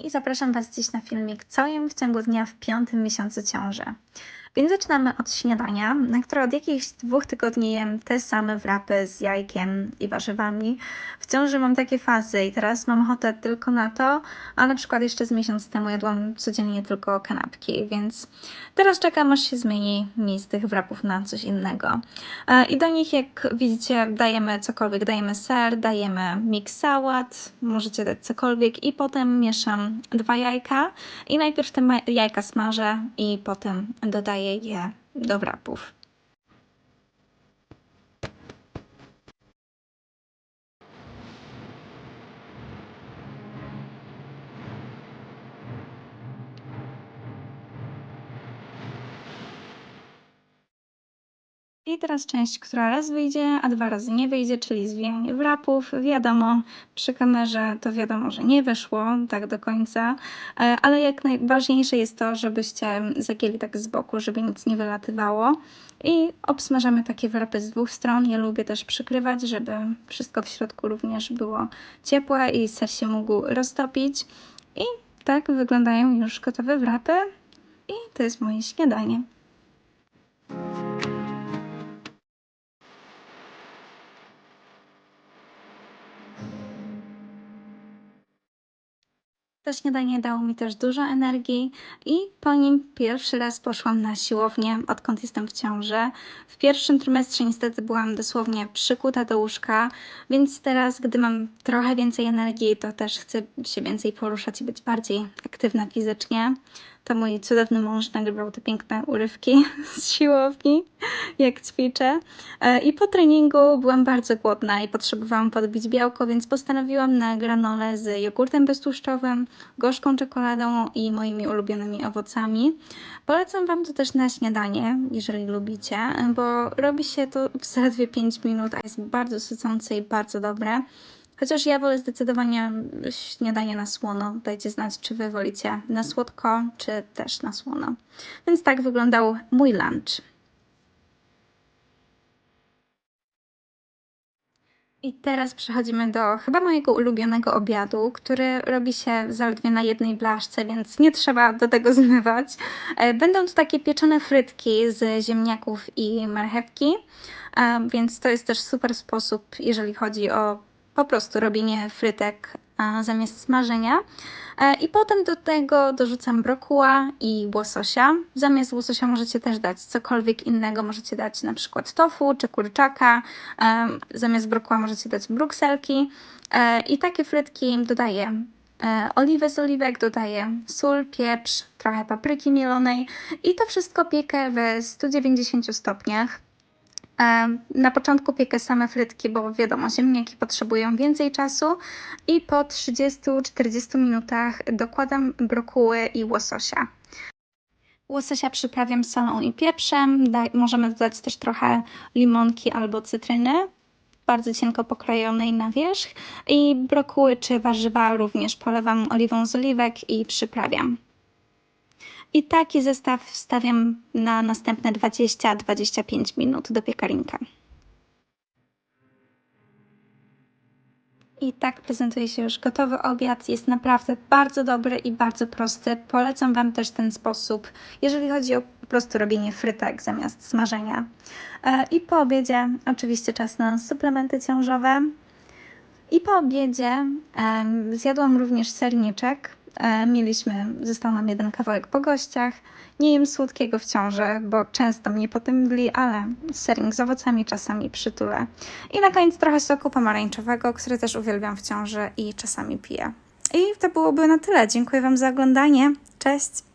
I zapraszam Was dziś na filmik co jem w ciągu dnia w piątym miesiącu ciąży. Więc zaczynamy od śniadania, na które od jakichś dwóch tygodni jem te same wrapy z jajkiem i warzywami. W ciąży mam takie fazy i teraz mam ochotę tylko na to, a na przykład jeszcze z miesiąc temu jadłam codziennie tylko kanapki, więc teraz czekam aż się zmieni mi z tych wrapów na coś innego. E, I do nich jak widzicie dajemy cokolwiek, dajemy ser, dajemy mix sałat, możecie dać cokolwiek i potem mieszam dwa jajka i najpierw te jajka smażę i potem dodaję je do wrapów. I teraz część, która raz wyjdzie, a dwa razy nie wyjdzie, czyli zwijanie wrapów. Wiadomo, przy kamerze to wiadomo, że nie wyszło tak do końca, e, ale jak najważniejsze jest to, żebyście zagięli tak z boku, żeby nic nie wylatywało. I obsmażamy takie wrapy z dwóch stron. Ja lubię też przykrywać, żeby wszystko w środku również było ciepłe i ser się mógł roztopić. I tak wyglądają już gotowe wrapy. I to jest moje śniadanie. Śniadanie dało mi też dużo energii i po nim pierwszy raz poszłam na siłownię, odkąd jestem w ciąży. W pierwszym trymestrze niestety byłam dosłownie przykuta do łóżka, więc teraz, gdy mam trochę więcej energii, to też chcę się więcej poruszać i być bardziej aktywna fizycznie. To mój cudowny mąż nagrywał te piękne urywki z siłowni, jak ćwiczę. E, I po treningu byłam bardzo głodna i potrzebowałam podbić białko, więc postanowiłam na granole z jogurtem beztłuszczowym, gorzką czekoladą i moimi ulubionymi owocami. Polecam Wam to też na śniadanie, jeżeli lubicie, bo robi się to w zaledwie 5 minut, a jest bardzo sycące i bardzo dobre. Chociaż ja wolę zdecydowanie śniadanie na słono. Dajcie znać, czy Wy wolicie na słodko, czy też na słono. Więc tak wyglądał mój lunch. I teraz przechodzimy do chyba mojego ulubionego obiadu, który robi się zaledwie na jednej blaszce, więc nie trzeba do tego zmywać. E, Będą to takie pieczone frytki z ziemniaków i marchewki, e, więc to jest też super sposób, jeżeli chodzi o po prostu robienie frytek zamiast smażenia. E, I potem do tego dorzucam brokuła i łososia. Zamiast łososia możecie też dać cokolwiek innego. Możecie dać na przykład tofu czy kurczaka. E, Zamiast brokuła możecie dać brukselki. E, I takie frytki dodaję oliwę z oliwek, dodaję sól, pieprz, trochę papryki mielonej i to wszystko piekę w 190 stopniach. Na początku piekę same frytki, bo wiadomo, ziemniaki potrzebują więcej czasu i po 30-40 minutach dokładam brokuły i łososia. Łososia przyprawiam solą i pieprzem. Daj, możemy dodać też trochę limonki albo cytryny, bardzo cienko pokrojonej na wierzch. I brokuły czy warzywa również polewam oliwą z oliwek i przyprawiam. I taki zestaw wstawiam na następne 20-25 minut do piekarnika. I tak prezentuje się już gotowy obiad. Jest naprawdę bardzo dobry i bardzo prosty. Polecam Wam też ten sposób, jeżeli chodzi o po prostu robienie frytek zamiast smażenia. E, I po obiedzie oczywiście czas na suplementy ciążowe. I po obiedzie zjadłam również serniczek. E, mieliśmy, został nam jeden kawałek po gościach. Nie jem słodkiego w ciąży, bo często mnie potem mdli, ale sernik z owocami czasami przytulę. I na koniec trochę soku pomarańczowego, który też uwielbiam w ciąży i czasami piję. I to byłoby na tyle. Dziękuję Wam za oglądanie. Cześć!